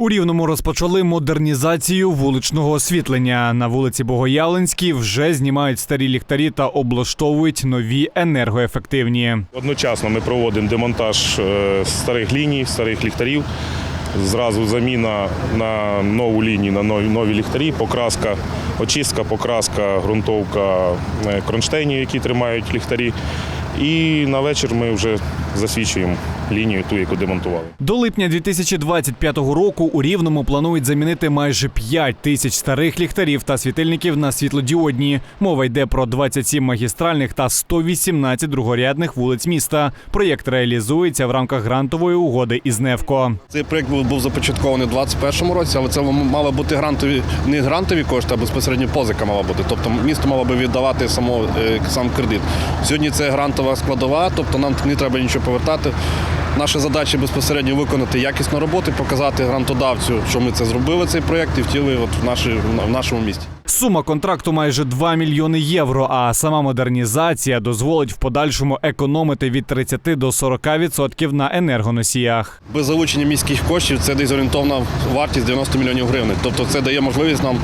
У Рівному розпочали модернізацію вуличного освітлення. На вулиці Богоявленській вже знімають старі ліхтарі та облаштовують нові енергоефективні. Одночасно ми проводимо демонтаж е, старих ліній, старих ліхтарів. Зразу заміна на нову лінію, на нові, ліхтарі, покраска, очистка, покраска, ґрунтовка е, кронштейнів, які тримають ліхтарі. І на вечір ми вже засвічуємо лінію, ту, яку демонтували. До липня 2025 року у Рівному планують замінити майже 5 тисяч старих ліхтарів та світильників на світлодіодні. Мова йде про 27 магістральних та 118 другорядних вулиць міста. Проєкт реалізується в рамках грантової угоди із НЕВКО. Цей проект був, був започаткований у 2021 році, але це мали бути грантові не грантові кошти, а безпосередньо позика мала бути. Тобто місто мало би віддавати само, е, сам кредит. Сьогодні це грантова складова, тобто нам не треба нічого повертати. Наша задача безпосередньо виконати якісну роботу, показати грантодавцю, що ми це зробили, цей проект, і втілили от в, нашій, в нашому місті. Сума контракту майже 2 мільйони євро. А сама модернізація дозволить в подальшому економити від 30 до 40% на енергоносіях. Без залучення міських коштів це десь орієнтовна вартість 90 мільйонів гривень. Тобто це дає можливість нам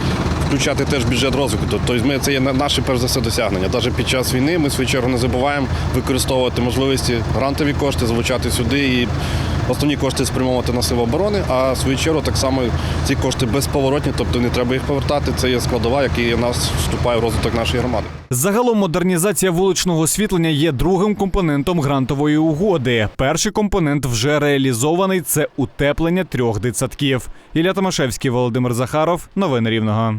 включати теж бюджет розвитку. Тобто ми це є на- наші перш за все досягнення. Навіть під час війни ми в свою чергу не забуваємо використовувати можливості грантові кошти, залучати сюди і основні кошти спрямовувати на сили оборони. А в свою чергу так само ці кошти безповоротні, тобто не треба їх повертати. Це є складова, у нас вступає в розвиток нашої громади. Загалом модернізація вуличного освітлення є другим компонентом грантової угоди. Перший компонент вже реалізований це утеплення трьох дитсадків. Ілля Томашевський, Володимир Захаров. Новини Рівного.